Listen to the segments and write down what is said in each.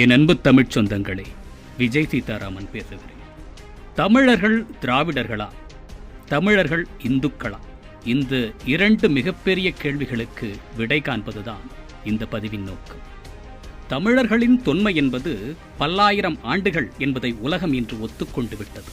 என் அன்பு தமிழ்ச் சொந்தங்களே விஜய் சீதாராமன் பேசுகிறேன். தமிழர்கள் திராவிடர்களா? தமிழர்கள் இந்துக்களா? இந்த இரண்டு மிகப்பெரிய கேள்விகளுக்கு விடை காண்பதுதான் இந்த பதிவின் நோக்கம். தமிழர்களின் தொன்மை என்பது பல்லாயிரம் ஆண்டுகள் என்பதை உலகம் இன்று ஒத்துக்கொண்டு விட்டது.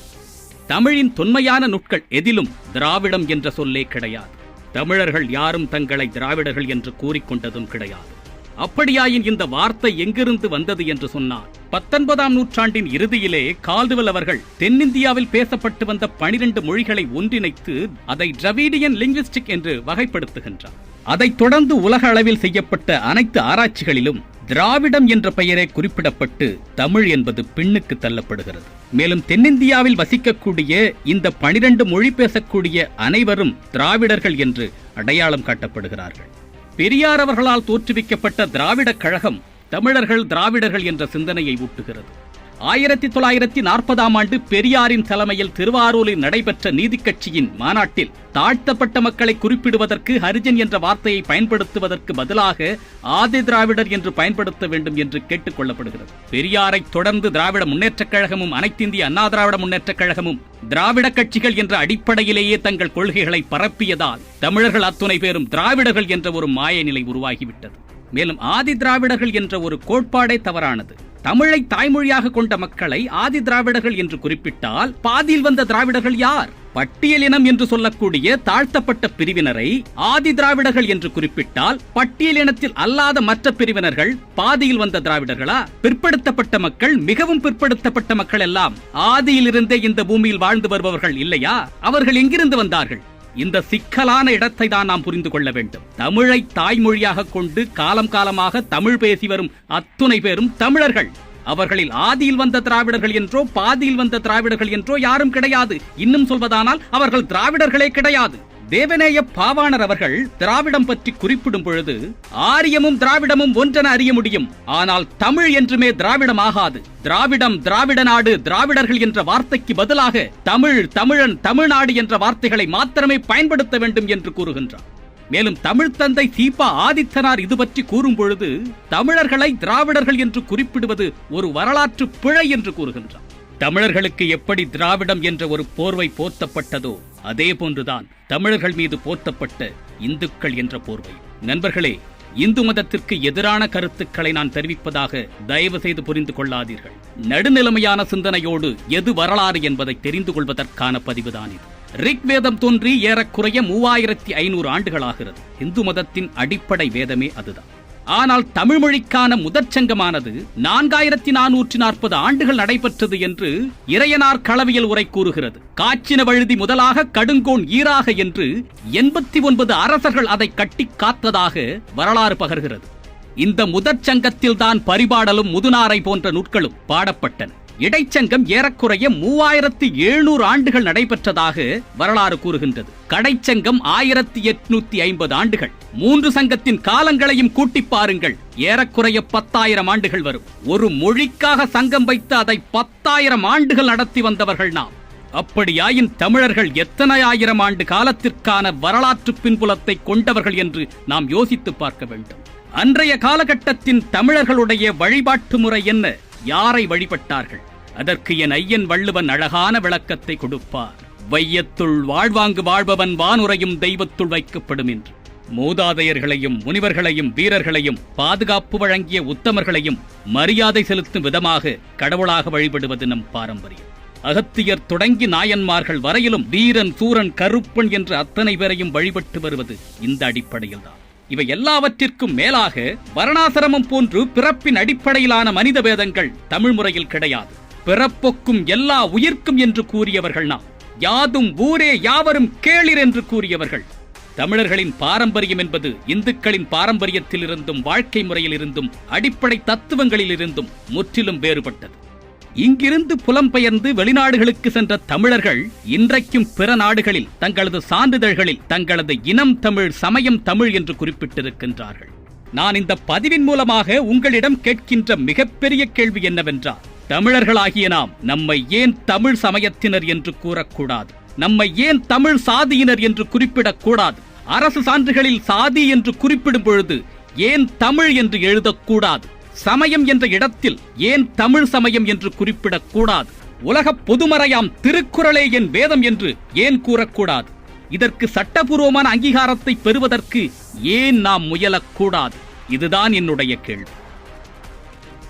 தமிழின் தொன்மையான நுட்கள் எதிலும் திராவிடம் என்ற சொல்லே கிடையாது. தமிழர்கள் யாரும் தங்களை திராவிடர்கள் என்று கூறிக்கொண்டதும் கிடையாது. அப்படியாயின் இந்த வார்த்தை எங்கிருந்து வந்தது என்று சொன்னார். பத்தொன்பதாம் நூற்றாண்டின் இறுதியிலே கால்டுவல் அவர்கள் தென்னிந்தியாவில் பேசப்பட்டு வந்த பனிரெண்டு மொழிகளை ஒன்றிணைத்து அதை டிராவிடியன் லிங்குவிஸ்டிக் என்று வகைப்படுத்துகின்றார். அதைத் தொடர்ந்து உலக அளவில் செய்யப்பட்ட அனைத்து ஆராய்ச்சிகளிலும் திராவிடம் என்ற பெயரே குறிப்பிடப்பட்டு தமிழ் என்பது பின்னுக்கு தள்ளப்படுகிறது. மேலும் தென்னிந்தியாவில் வசிக்கக்கூடிய இந்த பனிரெண்டு மொழி பேசக்கூடிய அனைவரும் திராவிடர்கள் என்று அடையாளம் காட்டப்படுகிறார்கள். பெரியார் அவர்களால் தோற்றுவிக்கப்பட்ட திராவிடக் கழகம் தமிழர்கள் திராவிடர்கள் என்ற சிந்தனையை ஊட்டுகிறது. ஆயிரத்தி தொள்ளாயிரத்தி நாற்பதாம் ஆண்டு பெரியாரின் தலைமையில் திருவாரூரில் நடைபெற்ற நீதிக்கட்சியின் மாநாட்டில் தாழ்த்தப்பட்ட மக்களை குறிப்பிடுவதற்கு ஹரிஜன் என்ற வார்த்தையை பயன்படுத்துவதற்கு பதிலாக ஆதி திராவிடர் என்று பயன்படுத்த வேண்டும் என்று கேட்டுக் கொள்ளப்படுகிறது. பெரியாரை தொடர்ந்து திராவிட முன்னேற்றக் கழகமும் அனைத்திந்திய அண்ணா திராவிட முன்னேற்றக் கழகமும் திராவிட கட்சிகள் என்ற அடிப்படையிலேயே தங்கள் கொள்கைகளை பரப்பியதால் தமிழர்கள் அத்துணை பேரும் திராவிடர்கள் என்ற ஒரு மாய நிலை உருவாகிவிட்டது. மேலும் ஆதி திராவிடர்கள் என்ற ஒரு கோட்பாடே தவறானது. தமிழை தாய்மொழியாக கொண்ட மக்களை ஆதி திராவிடர்கள் என்று குறிப்பிட்டால் பாதியில் வந்த திராவிடர்கள் யார்? பட்டியலினம் என்று சொல்லக்கூடிய தாழ்த்தப்பட்ட பிரிவினரை ஆதி திராவிடர்கள் என்று குறிப்பிட்டால் பட்டியலினத்தில் அல்லாத மற்ற பிரிவினர்கள் பாதியில் வந்த திராவிடர்களா? பிற்படுத்தப்பட்ட மக்கள் மிகவும் பிற்படுத்தப்பட்ட மக்கள் எல்லாம் ஆதியிலிருந்தே இந்த பூமியில் வாழ்ந்து வருபவர்கள் இல்லையா? அவர்கள் எங்கிருந்து வந்தார்கள்? இந்த சிக்கலான இடத்தை தான் நாம் புரிந்து கொள்ள வேண்டும். தமிழை தாய்மொழியாக கொண்டு காலம் காலமாக தமிழ் பேசி வரும் அத்துணை பேரும் தமிழர்கள். அவர்களில் ஆதியில் வந்த திராவிடர்கள் என்றோ பாதியில் வந்த திராவிடர்கள் என்றோ யாரும் கிடையாது. இன்னும் சொல்வதானால் அவர்கள் திராவிடர்களே கிடையாது. தேவநேய பாவாணர் அவர்கள் திராவிடம் பற்றி குறிப்பிடும் பொழுது ஆரியமும் திராவிடமும் ஒன்றென அறிய முடியும். ஆனால் தமிழ் என்றுமே திராவிடம் ஆகாது திராவிடம் திராவிட நாடு திராவிடர்கள் என்ற வார்த்தைக்கு பதிலாக தமிழ் தமிழன் தமிழ்நாடு என்ற வார்த்தைகளை மாத்திரமே பயன்படுத்த வேண்டும் என்று கூறுகின்றார். மேலும் தமிழ் தந்தை சீபா ஆதித்தனார் இது பற்றி கூறும் பொழுது தமிழர்களை திராவிடர்கள் என்று குறிப்பிடுவது ஒரு வரலாற்று பிழை என்று கூறுகின்றார். தமிழர்களுக்கு எப்படி திராவிடம் என்ற ஒரு போர்வை போர்த்தப்பட்டதோ அதே போன்றுதான் தமிழர்கள் மீது போர்த்தப்பட்ட இந்துக்கள் என்ற போர்வை. நண்பர்களே இந்து மதத்திற்கு எதிரான கருத்துக்களை நான் தெரிவிப்பதாக தயவு செய்து புரிந்து கொள்ளாதீர்கள். நடுநிலைமையான சிந்தனையோடு எது வரலாறு என்பதை தெரிந்து கொள்வதற்கான பதிவுதான் இது. ரிக்வேதம் தோன்றி ஏறக்குறைய மூவாயிரத்தி ஐநூறு ஆண்டுகளாகிறது. இந்து மதத்தின் அடிப்படை வேதமே அதுதான். ஆனால் தமிழ் மொழிக்கான முதற் சங்கமானது நான்காயிரத்தி நானூற்றி நாற்பது ஆண்டுகள் நடைபெற்றது என்று இறையனார் களவியல் உரை கூறுகிறது. காய்ச்சின வழுதி முதலாக கடுங்கோன் ஈராக என்று எண்பத்தி ஒன்பது அரசர்கள் அதை கட்டி காத்ததாக வரலாறு பகர்கிறது. இந்த முதற் சங்கத்தில் தான் பரிபாடலும் முதுநாரை போன்ற நூட்களும் பாடப்பட்டன. இடைச்சங்கம் ஏறக்குறைய மூவாயிரத்தி எழுநூறு ஆண்டுகள் நடைபெற்றதாக வரலாறு கூறுகின்றது. கடைச்சங்கம் ஆயிரத்தி எட்நூத்தி ஐம்பது ஆண்டுகள். மூன்று சங்கத்தின் காலங்களையும் கூட்டி பாருங்கள். ஏறக்குறைய பத்தாயிரம் ஆண்டுகள் வரும். ஒரு மொழிக்காக சங்கம் வைத்து அதை பத்தாயிரம் ஆண்டுகள் நடத்தி வந்தவர்கள் நாம். அப்படியாயின் தமிழர்கள் எத்தனை ஆயிரம் ஆண்டு காலத்திற்கான வரலாற்று பின்புலத்தை கொண்டவர்கள் என்று நாம் யோசித்து பார்க்க வேண்டும். அன்றைய காலகட்டத்தின் தமிழர்களுடைய வழிபாட்டு முறை என்ன? யாரை வழிபட்டார்கள்? அதற்கு என் ஐயன் வள்ளுவன் அழகான விளக்கத்தை கொடுப்பார். வையத்துள் வாழ்வாங்கு வாழ்பவன் வானுரையும் தெய்வத்துள் வைக்கப்படும் என்று. மூதாதையர்களையும் முனிவர்களையும் வீரர்களையும் பாதுகாப்பு வழங்கிய உத்தமர்களையும் மரியாதை செலுத்தும் விதமாக கடவுளாக வழிபடுவது நம் பாரம்பரியம். அகத்தியர் தொடங்கி நாயன்மார்கள் வரையிலும் வீரன் சூரன் கருப்பன் என்று அத்தனை பேரையும் வழிபட்டு வருவது இந்த அடிப்படையில்தான். இவை எல்லாவற்றிற்கும் மேலாக வர்ணாசிரமம் போன்று பிறப்பின் அடிப்படையிலான மனித வேதங்கள் தமிழ் முறையில் கிடையாது. பிறப்பொக்கும் எல்லா உயிர்க்கும் என்று கூறியவர்கள் நாம். யாதும் ஊரே யாவரும் கேளிர் என்று கூறியவர்கள். தமிழர்களின் பாரம்பரியம் என்பது இந்துக்களின் பாரம்பரியத்திலிருந்தும் வாழ்க்கை முறையிலிருந்தும் அடிப்படை தத்துவங்களிலிருந்தும் முற்றிலும் வேறுபட்டது. இங்கிருந்து புலம்பெயர்ந்து வெளிநாடுகளுக்கு சென்ற தமிழர்கள் இன்றைக்கும் பிற நாடுகளில் தங்களது சான்றிதழ்களில் தங்களது இனம் தமிழ் சமயம் தமிழ் என்று குறிப்பிட்டிருக்கின்றார்கள். நான் இந்த பதிவின் மூலமாக உங்களிடம் கேட்கின்ற மிகப்பெரிய கேள்வி என்னவென்றால் தமிழர்களாகிய நாம் நம்மை ஏன் தமிழ் சமயத்தினர் என்று கூறக்கூடாது? நம்மை ஏன் தமிழ் சாதியினர் என்று குறிப்பிடக்கூடாது? அரசு சான்றுகளில் சாதி என்று குறிப்பிடும் பொழுது ஏன் தமிழ் என்று எழுதக்கூடாது? சமயம் என்ற இடத்தில் ஏன் தமிழ் சமயம் என்று குறிப்பிடக்கூடாது? உலக பொதுமறையாம் திருக்குறளே என் வேதம் என்று ஏன் கூறக்கூடாது? இதற்கு சட்டபூர்வமான அங்கீகாரத்தை பெறுவதற்கு ஏன் நாம் முயலக்கூடாது? இதுதான் என்னுடைய கேள்வி.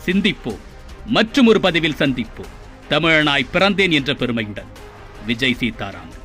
சிந்திப்போம். மற்றும் ஒரு பதிவில் சந்திப்போம். தமிழனாய் பிறந்தேன் என்ற பெருமையுடன். விஜய் சீதாராமன்.